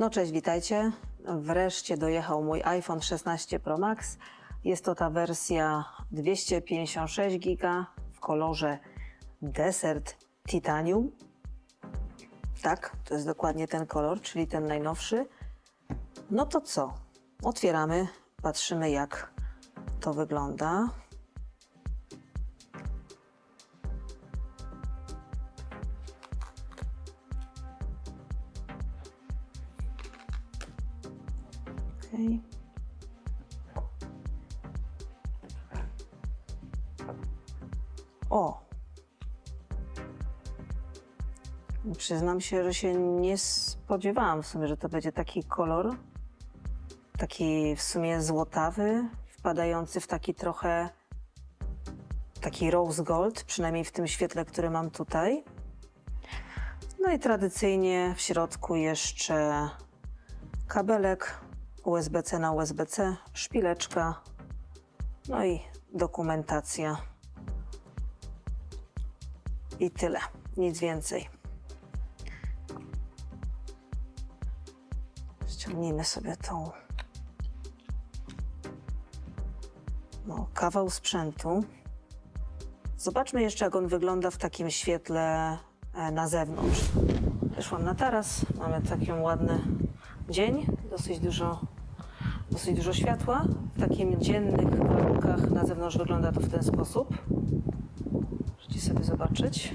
No cześć, witajcie. Wreszcie dojechał mój iPhone 16 Pro Max. Jest to ta wersja 256 giga w kolorze Desert Titanium. Tak, to jest dokładnie ten kolor, czyli ten najnowszy. No to co? Otwieramy, patrzymy jak to wygląda. Okej. O! Przyznam się, że się nie spodziewałam w sumie, że to będzie taki kolor. Taki w sumie złotawy, wpadający w taki trochę taki rose gold, przynajmniej w tym świetle, które mam tutaj. No i tradycyjnie w środku jeszcze kabelek USB-C na USB-C, szpileczka, no i dokumentacja. I tyle, nic więcej. Ściągnijmy sobie tą no, kawał sprzętu. Zobaczmy jeszcze, jak on wygląda w takim świetle e, na zewnątrz. Wyszłam na taras, mamy taki ładny dzień, dosyć dużo, dosyć dużo światła. W takim dziennych warunkach na zewnątrz wygląda to w ten sposób. Możecie sobie zobaczyć.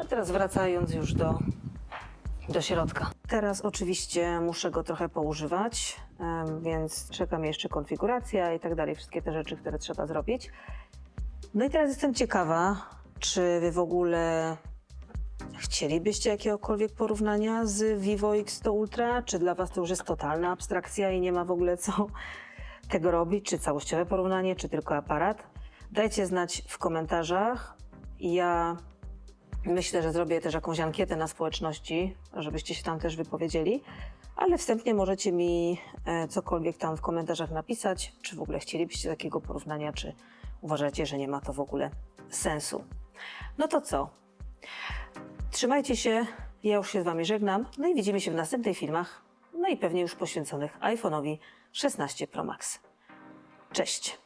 A teraz wracając już do, do środka. Teraz oczywiście muszę go trochę poużywać, więc czeka mnie jeszcze konfiguracja i tak dalej, wszystkie te rzeczy, które trzeba zrobić. No i teraz jestem ciekawa, czy wy w ogóle chcielibyście jakiegokolwiek porównania z Vivo X100 Ultra? Czy dla was to już jest totalna abstrakcja i nie ma w ogóle co tego robić? Czy całościowe porównanie, czy tylko aparat? Dajcie znać w komentarzach. Ja myślę, że zrobię też jakąś ankietę na społeczności, żebyście się tam też wypowiedzieli. Ale wstępnie możecie mi e, cokolwiek tam w komentarzach napisać, czy w ogóle chcielibyście takiego porównania, czy uważacie, że nie ma to w ogóle sensu. No to co? Trzymajcie się, ja już się z Wami żegnam, no i widzimy się w następnych filmach, no i pewnie już poświęconych iPhone'owi 16 Pro Max. Cześć!